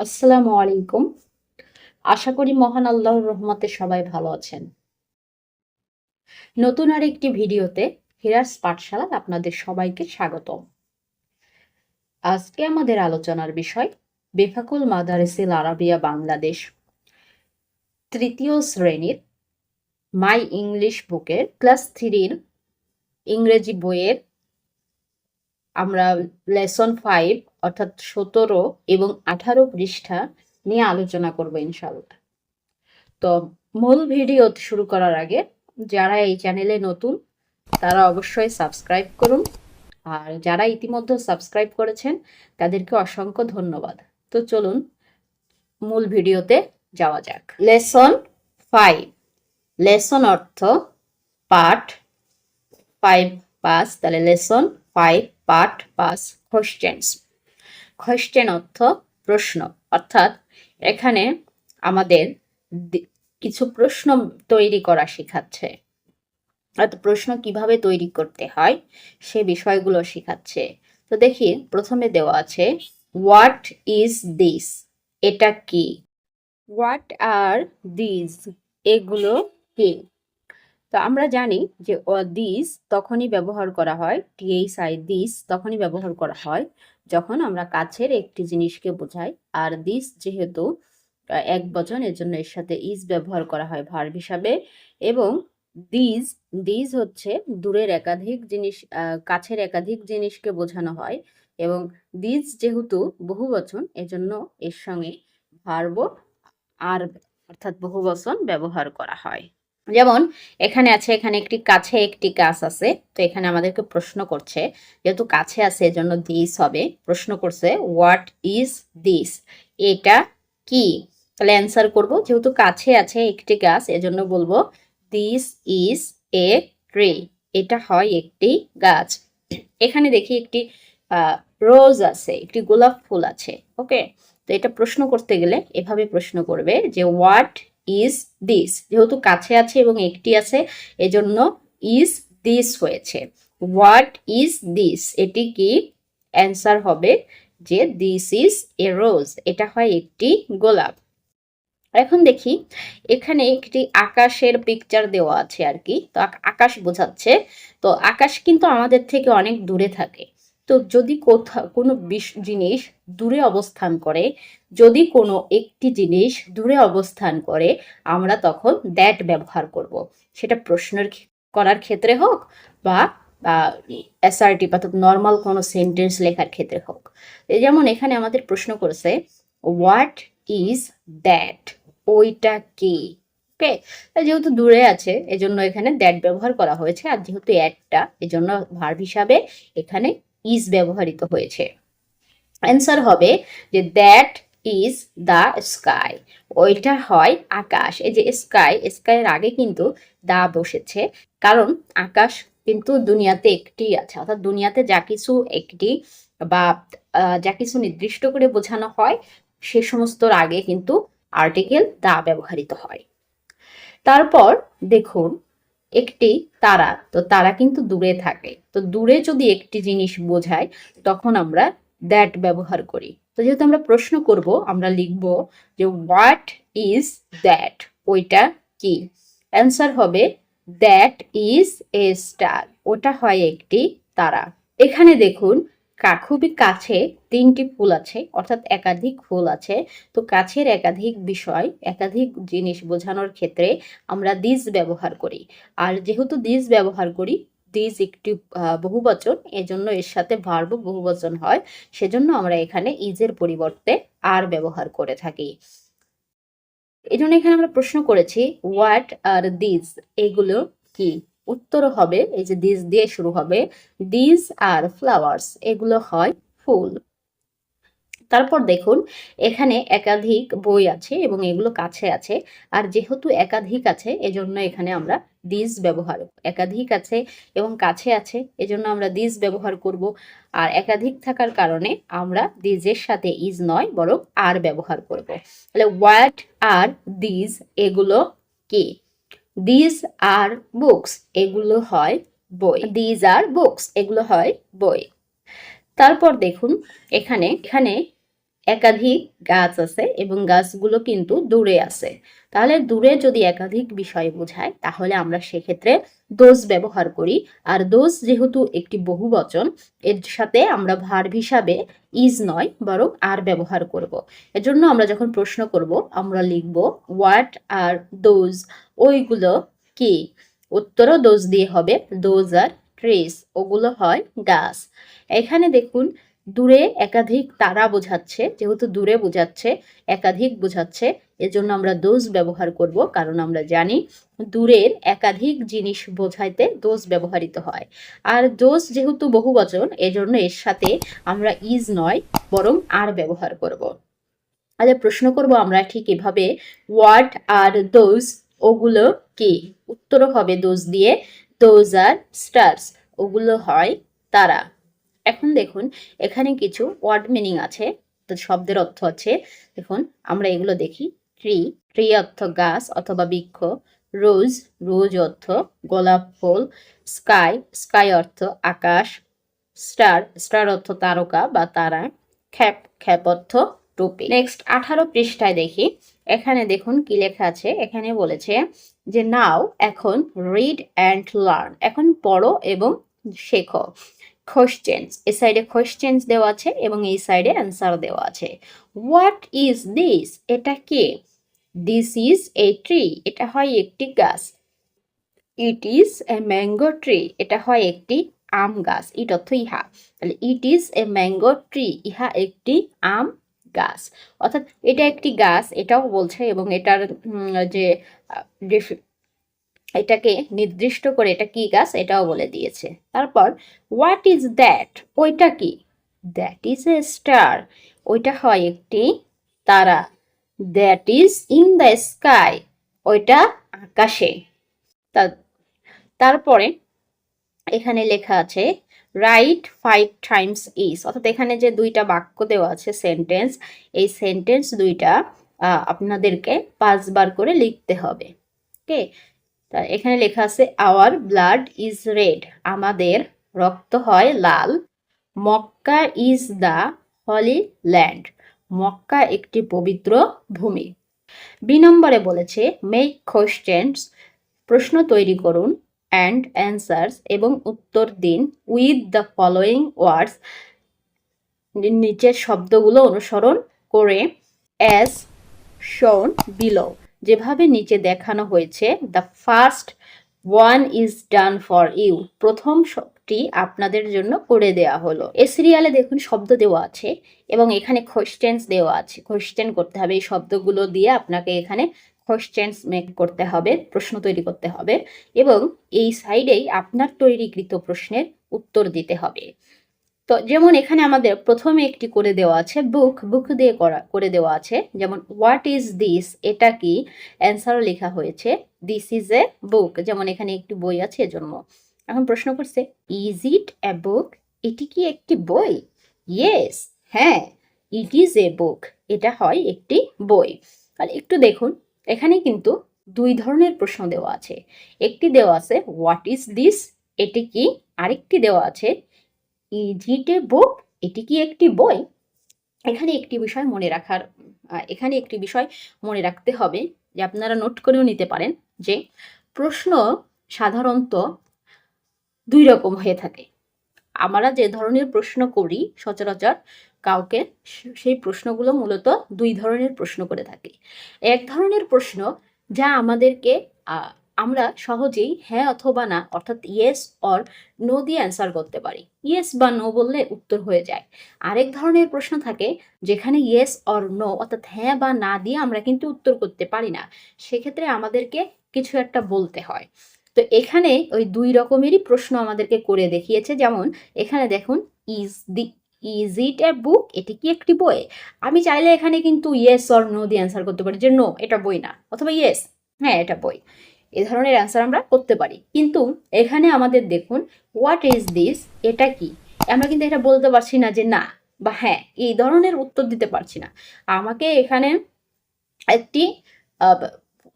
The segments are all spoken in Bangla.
আসসালামু আলাইকুম। আশা করি মহান আল্লাহর রহমতে সবাই ভালো আছেন। নতুন আর একটি ভিডিওতে হিরাস পাঠশালা আপনাদের সবাইকে স্বাগত আজকে আমাদের আলোচনার বিষয়, বেফাকুল মাদারেসিল আরাবিয়া বাংলাদেশ তৃতীয় শ্রেণির মাই ইংলিশ বুকের ক্লাস থ্রির ইংরেজি বইয়ের আমরা লেসন ফাইভ অর্থাৎ সতেরো এবং আঠারো পৃষ্ঠা নিয়ে আলোচনা করব ইনশাল্লাহ তো মূল ভিডিও শুরু করার আগে যারা এই চ্যানেলে নতুন, তারা অবশ্যই সাবস্ক্রাইব করুন। আর যারা ইতিমধ্যে সাবস্ক্রাইব করেছেন, তাদেরকে অসংখ্য ধন্যবাদ। তো চলুন মূল ভিডিওতে যাওয়া যাক। লেসন ফাইভ লেসন অর্থ পাঠ ফাইভ পাস, তাহলে লেসন ফাইভ পাঠ পাস কোশ্চেন্স কোশ্চেন অর্থ প্রশ্ন। অর্থাৎ এখানে আমাদের কিছু প্রশ্ন তৈরি করা শেখাচ্ছে। অর্থাৎ প্রশ্ন কীভাবে তৈরি করতে হয়, সে বিষয়গুলো শেখাচ্ছে। তো দেখি, প্রথমে দেওয়া আছে হোয়াট ইজ দিস এটা কি? হোয়াট আর দিস এগুলো কি? তো আমরা জানি যে দিস তখনই ব্যবহার করা হয় টিএইচ আই দিস তখনই ব্যবহার করা হয়, যখন আমরা কাছের একটি জিনিসকে বোঝাই, আর দিস যেহেতু এক বচন, এর জন্য এর সাথে ইজ ব্যবহার করা হয় ভার্ব হিসাবে, এবং দিজ দিজ হচ্ছে দূরের একাধিক জিনিস কাছের একাধিক জিনিসকে বোঝানো হয়, এবং দিজ যেহেতু বহু বচন এজন্য এর সঙ্গে ভার্ব আর, অর্থাৎ বহু বচন ব্যবহার করা হয়। যেমন, এখানে আছে, এখানে একটি, কাছে একটি গাছ আছে, তো এখানে আমাদেরকে প্রশ্ন করছে, যেহেতু কাছে আছে, এজন্য দিস হবে, প্রশ্ন করছে হোয়াট ইজ দিস এটা কি? তাহলে অ্যান্সার করব, যেহেতু কাছে আছে একটি গাছ, এজন্য বলব দিস ইজ এ ট্রি এটা হয় একটি গাছ। এখানে দেখি একটি রোজ আছে, একটি গোলাপ ফুল আছে ওকে তো এটা প্রশ্ন করতে গেলে এভাবে প্রশ্ন করবে যে হোয়াট ইজ দিস যেহেতু কাছে আছে এবং একটি আছে, এজন্য ইজ দিস হয়েছে। হোয়াট ইজ দিস এটি কি? অ্যান্সার হবে যে দিস ইজ এ রোজ এটা হয় একটি গোলাপ। এখন দেখি, এখানে একটি আকাশের পিকচার দেওয়া আছে আর কি। তো আক- আকাশ বোঝাচ্ছে। তো আকাশ কিন্তু আমাদের থেকে অনেক দূরে থাকে। তো যদি কোথাও কোনো বিশ- জিনিস দূরে অবস্থান করে, যদি কোনো একটি জিনিস দূরে অবস্থান করে, আমরা তখন দ্যাট ব্যবহার করব। সেটা প্রশ্নের করার ক্ষেত্রে হোক বা অ্যাসার্টিভ অর্থাৎ নর্মাল কোনো সেন্টেন্স লেখার ক্ষেত্রে হোক। যেমন এখানে আমাদের প্রশ্ন করেছে হোয়াট ইজ দ্যাট ওইটা কি? ওকে যেহেতু দূরে আছে, এজন্য এখানে দ্যাট ব্যবহার করা হয়েছে। আর যেহেতু অ্যাডটা এজন্য ভার্ব হিসাবে এখানে ইজ ব্যবহৃত হয়েছে। অ্যান্সার হবে যে দ্যাট ইজ দ্য স্কাই ওইটা হয় আকাশ। এই যে স্কাই স্কাইয়ের আগে কিন্তু দা বসেছে। কারণ আকাশ কিন্তু দুনিয়াতে একটি আছে। অর্থাৎ দুনিয়াতে যা কিছু একটি বা যা কিছু নির্দিষ্ট করে বোঝানো হয়, সে সমস্তর আগে কিন্তু আর্টিকেল দা ব্যবহৃত হয়। তারপর দেখুন একটি তারা, তো তারা কিন্তু দূরে থাকে। তো দূরে যদি একটি জিনিস বোঝায়, তখন আমরা দ্যাট ব্যবহার করি। তো যেহেতু আমরা প্রশ্ন করব, আমরা লিখব যে হোয়াট ইজ দ্যাট ওইটা কি? অ্যান্সার হবে দ্যাট ইজ এ স্টার ওটা হয় একটি তারা। এখানে দেখুন খুবই কাছে তিনটি ফুল আছে, অর্থাৎ একাধিক ফুল আছে। তো কাছের একাধিক বিষয়, একাধিক জিনিস বোঝানোর ক্ষেত্রে আমরা দিস ব্যবহার করি। আর যেহেতু দিস ব্যবহার করি দিস একটি বহুবচন, এজন্য এর সাথে ভার্ব বহুবচন হয়, সেজন্য আমরা এখানে ইজের পরিবর্তে আর ব্যবহার করে থাকি। এই জন্য এখানে আমরা প্রশ্ন করেছি হোয়াট আর দিস এগুলো কি? উত্তর হবে, এই যে দিস দিয়ে শুরু হবে দিস আর ফ্লাওয়ার্স এগুলো হয় ফুল। তারপর দেখুন, এখানে একাধিক বই আছে এবং এগুলো কাছে আছে, আর যেহেতু একাধিক আছে, এজন্য এখানে আমরা দিস ব্যবহার, একাধিক আছে এবং কাছে আছে, এজন্য আমরা দিস ব্যবহার করব। আর একাধিক থাকার কারণে আমরা দিজের সাথে ইজ নয়, বরং আর ব্যবহার করব। তাহলে হোয়াট আর দিস এগুলো কি? দিজ আর বুকস এগুলো হয় বই। দিজ আর বুকস এগুলো হয় বই। তারপর দেখুন, এখানে এখানে একাধিক গাছ আছে এবং গাছগুলো কিন্তু দূরে আছে। তাহলে দূরে যদি একাধিক বিষয় বোঝায়, তাহলে আমরা সেক্ষেত্রে দোজ ব্যবহার করি। আর দোজ যেহেতু একটি বহুবচন, এর সাথে আমরা ভার্ব হিসাবে ইজ নয়, বরং আর ব্যবহার করব। এজন্য আমরা যখন প্রশ্ন করব, আমরা লিখব হোয়াট আর দোজ ওইগুলো কি? উত্তরও দোজ দিয়ে হবে। দোজ আর ট্রেস ওগুলো হয় গাছ। এখানে দেখুন, দূরে একাধিক তারা বোঝাচ্ছে, যেহেতু দূরে বোঝাচ্ছে, একাধিক বোঝাচ্ছে, এজন্য আমরা দোষ ব্যবহার করব, কারণ আমরা জানি দূরের একাধিক জিনিস বোঝাইতে দোষ ব্যবহৃত হয়। আর দোষ যেহেতু বহু বহুবচন, এজন্য এর সাথে আমরা ইজ নয়, বরং আর ব্যবহার করব। আচ্ছা প্রশ্ন করব আমরা ঠিক এভাবে হোয়াট আর দোজ ওগুলো কি? উত্তর হবে দোজ দিয়ে দোজ আর স্টার্স ওগুলো হয় তারা। এখন দেখুন, এখানে কিছু ওয়ার্ড মিনিং আছে, তো শব্দের অর্থ আছে দেখুন, আমরা এগুলো দেখি ট্রি ট্রি অর্থ গাছ অথবা বৃক্ষ রোজ রোজ অর্থ গোলাপ ফুল স্কাই স্কাই অর্থ আকাশ স্টার স্টার অর্থ তারকা বা তারা খ্যাপ খ্যাপ অর্থ টুপি নেক্সট আঠারো পৃষ্ঠায় দেখি। এখানে দেখুন কি লেখা আছে। এখানে বলেছে যে, নাও, এখন রিড অ্যান্ড লার্ন এখন পড়ো এবং শেখো। কোশ্চেন্স এই সাইডে কোশ্চেন্স দেওয়া আছে এবং এই সাইডে অ্যান্সার দেওয়া আছে। হোয়াট ইজ দিস এটা কে? দিস ইজ এ ট্রি এটা হয় একটি গাছ। It is a mango tree এটা হয় একটি আম গাছ। ইট অর্থ ইহা। তাহলে it is a mango tree ইহা একটি আম গাছ। অর্থাৎ এটা একটি গাছ, এটাও বলছে এবং এটার যে এটাকে নির্দিষ্ট করে এটা কি গাছ, এটাও বলে দিয়েছে। তারপর হোয়াট ইজ দ্যাট ওইটা কি? দ্যাট ইজ এ স্টার ওইটা হয় একটি তারা। That is in the sky ওইটা আকাশে। তারপরে এখানে লেখা আছে রাইট ফাইভ টাইমস ইজ অর্থাৎ এখানে যে দুইটা বাক্য দেওয়া আছে সেন্টেন্স এই সেন্টেন্স দুইটা আপনাদেরকে পাঁচবার করে লিখতে হবে। ওকে? তা এখানে লেখা আছে আওয়ার ব্লাড ইজ রেড আমাদের রক্ত হয় লাল। Mecca is the holy land Mecca একটি পবিত্র ভূমি। বি নম্বরে বলেছে মেক কোশ্চেন্স প্রশ্ন তৈরি করুন। অ্যান্ড অ্যান্সার্স এবং উত্তর দিন উইথ দ্য ফলোয়িং ওয়ার্ডস নিচের শব্দগুলো অনুসরণ করে অ্যাজ শোন বিলো যেভাবে নিচে দেখানো হয়েছে the first one is done for you প্রথম শব্দটি আপনাদের জন্য করে দেয়া হলো। এ সিরিয়ালে দেখুন শব্দ দেওয়া আছে এবং এখানে কোশ্চেন্স দেওয়া আছে। কোশ্চেন করতে হবে এই শব্দগুলো দিয়ে আপনাকে এখানে কোশ্চেন্স মেক করতে হবে, প্রশ্ন তৈরি করতে হবে এবং এই সাইডেই আপনার তৈরিকৃত প্রশ্নের উত্তর দিতে হবে। তো যেমন এখানে আমাদের প্রথমে একটি করে দেওয়া আছে বুক বুক দিয়ে করা, করে দেওয়া আছে, যেমন হোয়াট ইজ দিস এটা কি অ্যান্সারও লেখা হয়েছে দিস ইজ এ বুক যেমন এখানে একটি বই আছে এজন্য। এখন প্রশ্ন করছে ইজ ইট এ বুক এটি কি একটি বই? ইয়েস হ্যাঁ ইট ইজ এ বুক এটা হয় একটি বই। তাহলে একটু দেখুন এখানে কিন্তু দুই ধরনের প্রশ্ন দেওয়া আছে। একটি দেওয়া আছে হোয়াট ইজ দিস এটি কি? আরেকটি দেওয়া আছে ইজ ইট এ বুক এটি কি একটি বই? এখানে একটি বিষয় মনে রাখার এখানে একটি বিষয় মনে রাখতে হবে যে আপনারা নোট করেও নিতে পারেন যে প্রশ্ন সাধারণত দুই রকম হয়ে থাকে। আমরা যে ধরনের প্রশ্ন করি সচরাচর কাউকে সেই প্রশ্নগুলো মূলত দুই ধরনের প্রশ্ন করে থাকি। এক ধরনের প্রশ্ন যা আমাদেরকে আমরা সহজেই হ্যাঁ অথবা না, অর্থাৎ ইয়েস অর নো দিয়ে অ্যান্সার করতে পারি। ইয়েস বা নো বললে উত্তর হয়ে যায়। আরেক ধরনের প্রশ্ন থাকে যেখানে ইয়েস অর নো অর্থাৎ হ্যাঁ বা না দিয়ে আমরা কিন্তু উত্তর করতে পারি না। সেক্ষেত্রে আমাদেরকে কিছু একটা বলতে হয়। তো এখানে ওই দুই রকমেরই প্রশ্ন আমাদেরকে করে দেখিয়েছে। যেমন, এখানে দেখুন ইজ দি ইজ ইট এ বুক এটি কি একটি বই? আমি চাইলে এখানে কিন্তু ইয়েস অর নো দিয়ে অ্যান্সার করতে পারি যে নো এটা বই না। অথবা ইয়েস হ্যাঁ এটা বই। এ ধরনের অ্যান্সার আমরা করতে পারি। কিন্তু এখানে আমাদের দেখুন হোয়াট ইজ দিস এটা কি? আমরা কিন্তু এটা বলতে পারছি না যে না বা হ্যাঁ এই ধরনের উত্তর দিতে পারছি না। আমাকে এখানে একটি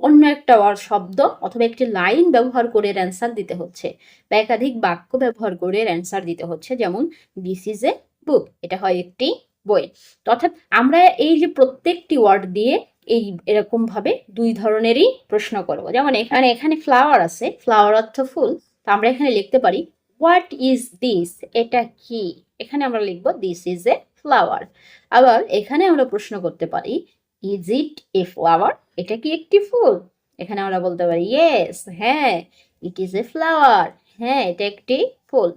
অন্য একটা শব্দ অথবা একটি লাইন ব্যবহার করে অ্যান্সার দিতে হচ্ছে। বা একাধিক বাক্য ব্যবহার করে অ্যান্সার দিতে হচ্ছে। যেমন দিস ইজ এ বুক, এটা হয় একটি বই। অর্থাৎ আমরা এই যে প্রত্যেকটি ওয়ার্ড দিয়ে এই এরকম ভাবে দুই ধরনেরই প্রশ্ন করব। যেমন এখানে এখানে ফ্লাওয়ার আছে ফ্লাওয়ার অর্থ ফুল। তো আমরা এখানে লিখতে পারি হোয়াট ইজ দিস এটা কি? এখানে আমরা লিখব দিস ইজ এ ফ্লাওয়ার আবার এখানে আমরা প্রশ্ন করতে পারি ইজ ইট এ ফ্লাওয়ার এটা কি একটি ফুল? এখানে আমরা বলতে পারি ইয়েস হ্যাঁ ইট ইজ এ ফ্লাওয়ার হ্যাঁ এটা একটি ফুল।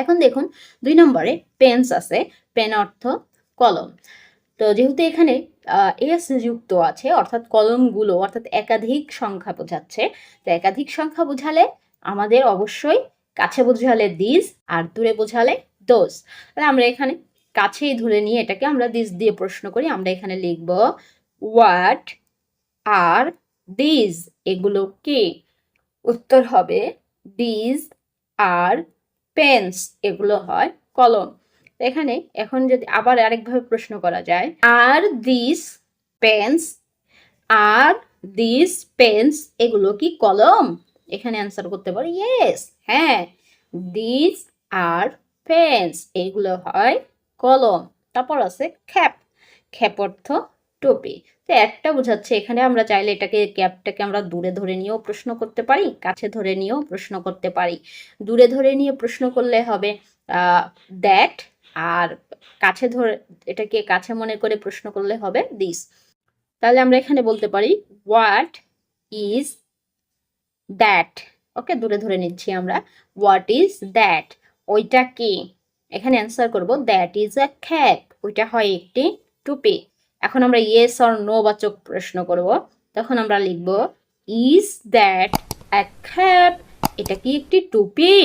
এখন দেখুন, দুই নম্বরে পেন্স আছে পেন অর্থ কলম। তো যেহেতু এখানে এস যুক্ত আছে, অর্থাৎ কলমগুলো, অর্থাৎ একাধিক সংখ্যা বোঝাচ্ছে, তো একাধিক সংখ্যা বোঝালে আমাদের অবশ্যই কাছে বোঝালে দিস আর দূরে বোঝালে দোজ তাহলে আমরা এখানে কাছেই ধরে নিয়ে এটাকে আমরা দিস দিয়ে প্রশ্ন করি, আমরা এখানে লিখব হোয়াট আর দিস এগুলো কি? উত্তর হবে দিস আর পেন্স এগুলো হয়, কলম। এখানে এখন যদি আবার আরেকভাবে প্রশ্ন করা যায় are this pens are this pens এগুলো কি কলম? এখানে অ্যান্সার করতে পারো ইয়েস হ্যাঁ দিস আর পেন্স এগুলো হয় কলম। তারপর আছে খ্যাপ। খ্যাপ অর্থ টুপি। তো একটা বোঝাচ্ছে, এখানে আমরা চাইলে এটাকে ক্যাপটাকে আমরা দূরে ধরে নিয়েও প্রশ্ন করতে পারি, কাছে ধরে নিয়েও প্রশ্ন করতে পারি। দূরে ধরে নিয়ে প্রশ্ন করলে হবে দ্যাট আর কাছে ধরে, এটাকে কাছে মনে করে প্রশ্ন করলে হবে দিস তাহলে আমরা এখানে বলতে পারি হোয়াট ইজ দ্যাট ওকে দূরে ধরে নিচ্ছি আমরা। হোয়াট ইজ দ্যাট ওইটা কি? এখানে অ্যান্সার করব দ্যাট ইজ আ খ্যাপ ওইটা হয় একটি টুপি। এখন আমরা ইয়েস অর নো বাচক প্রশ্ন করব। তখন আমরা লিখব ইজ দ্যাট খ্যাপ এটা কি একটি টুপি?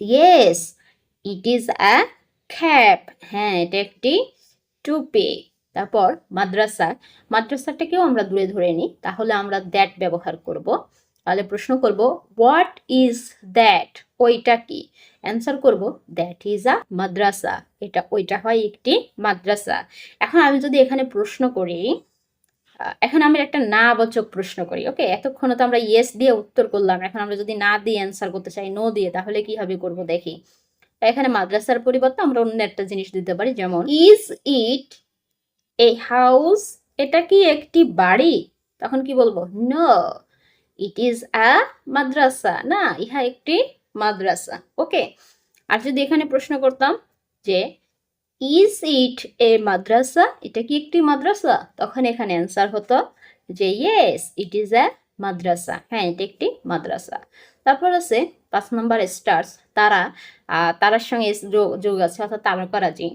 ইয়েস ইট ইজ খ্যাপ হ্যাঁ এটা একটি টুপি। তারপর মাদ্রাসা। মাদ্রাসাটাকেও আমরা দূরে ধরে নিই। তাহলে আমরা দ্যাট ব্যবহার করব। তাহলে প্রশ্ন করব হোয়াট ইজ দ্যাট ওইটা কি? অ্যান্সার করব দ্যাট ইজ আ মাদ্রাসা। এটা, ওইটা হয় একটি মাদ্রাসা। এখন আমি যদি এখানে প্রশ্ন করি এখন আমি একটা না বাচক প্রশ্ন করি ওকে এতক্ষণ তো আমরা ইয়েস দিয়ে উত্তর করলাম। এখন আমরা যদি না দিয়ে অ্যান্সার করতে চাই নো দিয়ে, তাহলে কীভাবে করব দেখি? এখানে মাদ্রাসার পরিবর্তে আমরা অন্য একটা জিনিস দিতে পারি, যেমন ইজ ইট এ হাউস এটা কি একটি বাড়ি? তখন কি বলব? নো ইট ইজ আ মাদ্রাসা না? ইহা একটি মাদ্রাসা। ওকে আর যদি এখানে প্রশ্ন করতাম যে ইজ ইট এ মাদ্রাসা এটা কি একটি মাদ্রাসা? তখন এখানে অ্যান্সার হতো যে ইয়েস ইট ইজ এ মাদ্রাসা। হ্যাঁ এটা একটি মাদ্রাসা। তারপর আছে পাঁচ নম্বর স্টার্স তারা তারার সঙ্গে যোগ আছে, অর্থাৎ তারকারাজি।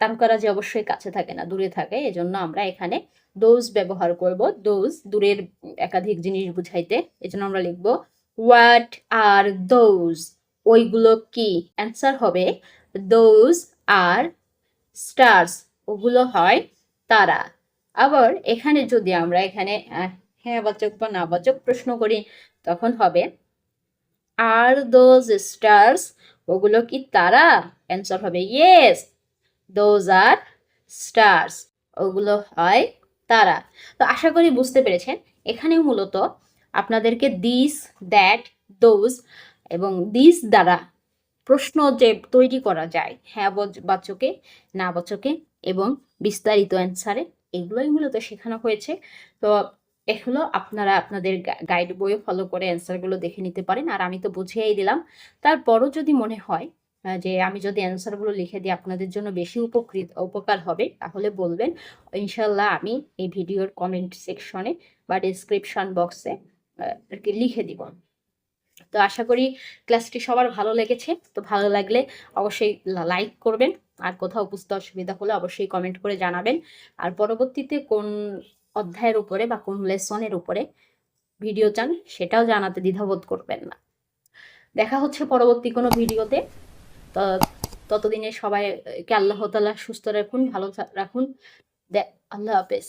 তারকারাজি অবশ্যই কাছে থাকে না, দূরে থাকে, এজন্য আমরা এখানে দোজ ব্যবহার করব দোজ দূরের একাধিক জিনিস বুঝাইতে। এজন্য আমরা লিখব হোয়াট আর দোজ ওইগুলো কি? অ্যান্সার হবে দোজ আর স্টার্স ওগুলো হয় তারা। আবার এখানে যদি আমরা এখানে হ্যাঁ বাচক বা না বাচক প্রশ্ন করি, তখন হবে আর দোজ স্টার্স ওগুলো কি তারা? অ্যান্সার হবে ইয়েস দোজ আর স্টার্স ওগুলো হয় তারা। তো আশা করি বুঝতে পেরেছেন, এখানেও মূলত আপনাদেরকে দিস দ্যাট দোজ এবং দিস দ্বারা প্রশ্ন যে তৈরি করা যায় হ্যাঁ বাচকে, না বাচকে এবং বিস্তারিত অ্যান্সারে এগুলোই মূলত শেখানো হয়েছে। তো এগুলো আপনারা আপনাদের গাইড বইয়ে ফলো করে অ্যান্সারগুলো দেখে নিতে পারেন। আর আমি তো বুঝিয়েই দিলাম। তারপরও যদি মনে হয় যে আমি যদি অ্যান্সারগুলো লিখে দিই, আপনাদের জন্য বেশি উপকৃত, উপকার হবে, তাহলে বলবেন, ইনশাল্লাহ আমি এই ভিডিওর কমেন্ট সেকশনে বা ডিসক্রিপশন বক্সে আর কি লিখে দিব। তো আশা করি ক্লাসটি সবার ভালো লেগেছে। তো ভালো লাগলে অবশ্যই লাইক করবেন। আর কোথাও বুঝতে অসুবিধা হলে অবশ্যই কমেন্ট করে জানাবেন। আর পরবর্তীতে কোন অধ্যায়ের উপরে বা কোন লেসনের উপরে ভিডিও চান, সেটাও জানাতে দ্বিধাবোধ করবেন না। দেখা হচ্ছে পরবর্তী কোনো ভিডিওতে ততদিনে সবাইকে আল্লাহ তালা সুস্থ রাখুন ভালো রাখুন। আল্লাহ হাফেজ।